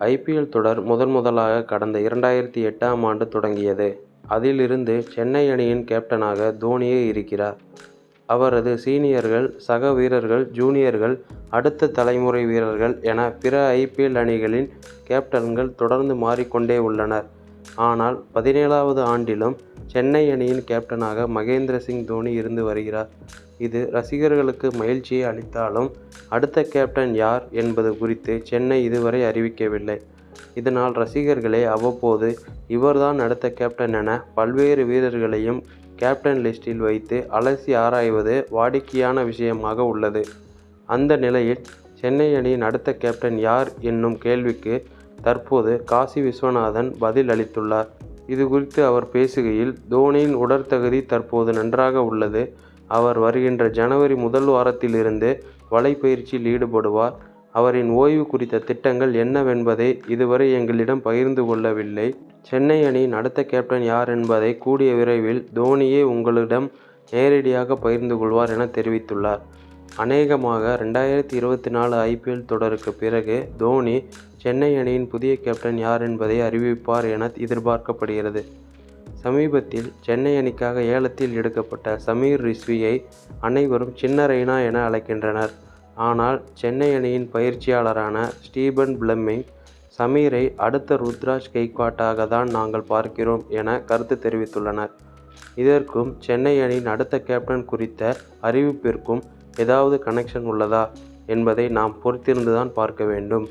ஐ.பி.எல் தொடர் முதன் முதலாக கடந்த இரண்டாயிரத்தி எட்டாம் ஆண்டு தொடங்கியது. அதிலிருந்து சென்னை அணியின் கேப்டனாக தோனியே இருக்கிறார். அவரது சீனியர்கள் சக வீரர்கள் ஜூனியர்கள் அடுத்த தலைமுறை வீரர்கள் என பிற ஐ.பி.எல் அணிகளின் கேப்டன்கள் தொடர்ந்து மாறிக்கொண்டே உள்ளனர். ஆனால் பதினேழாவது ஆண்டிலும் சென்னை அணியின் கேப்டனாக மகேந்திர சிங் தோனி இருந்து வருகிறார். இது ரசிகர்களுக்கு மகிழ்ச்சியை அளித்தாலும் அடுத்த கேப்டன் யார் என்பது குறித்து சென்னை இதுவரை அறிவிக்கவில்லை. இதனால் ரசிகர்களே அவ்வப்போது இவர்தான் அடுத்த கேப்டன் என பல்வேறு வீரர்களையும் கேப்டன் லிஸ்டில் வைத்து அலசி ஆராய்வது வாடிக்கையான விஷயமாக உள்ளது. அந்த நிலையில் சென்னை அணியின் அடுத்த கேப்டன் யார் என்னும் கேள்விக்கு தற்போது காசி விஸ்வநாதன் பதில் அளித்துள்ளார். இதுகுறித்து அவர் பேசுகையில் தோனியின் உடற்தகுதி தற்போது நன்றாக உள்ளது. அவர் வருகின்ற ஜனவரி முதல் வாரத்திலிருந்து வலைப்பயிற்சியில் ஈடுபடுவார். அவரின் ஓய்வு குறித்த திட்டங்கள் என்னவென்பதை இதுவரை எங்களிடம் பகிர்ந்து கொள்ளவில்லை. சென்னை அணியின் அடுத்த கேப்டன் யார் என்பதை கூடிய விரைவில் தோனியே உங்களிடம் நேரடியாக பகிர்ந்து கொள்வார் என தெரிவித்துள்ளார். அநேகமாக ரெண்டாயிரத்தி இருபத்தி நாலு ஐ.பி.எல் தொடருக்கு பிறகு தோனி சென்னை அணியின் புதிய கேப்டன் யார் என்பதை அறிவிப்பார் என எதிர்பார்க்கப்படுகிறது. சமீபத்தில் சென்னை அணிக்காக ஏலத்தில் எடுக்கப்பட்ட சமீர் ரிஸ்வியை அனைவரும் சின்ன ரெய்னா என அழைக்கின்றனர். ஆனால் சென்னை அணியின் பயிற்சியாளரான ஸ்டீபன் பிளம்மிங் சமீரை அடுத்த ருத்ராஜ் கெய்க்வாட்டாக தான் நாங்கள் பார்க்கிறோம் என கருத்து தெரிவித்துள்ளனர். இதற்கும் சென்னை அணியின் அடுத்த கேப்டன் குறித்த அறிவிப்பிற்கும் ஏதாவது கனெக்ஷன் உள்ளதா என்பதை நாம் பொறுத்திருந்து தான் பார்க்க வேண்டும்.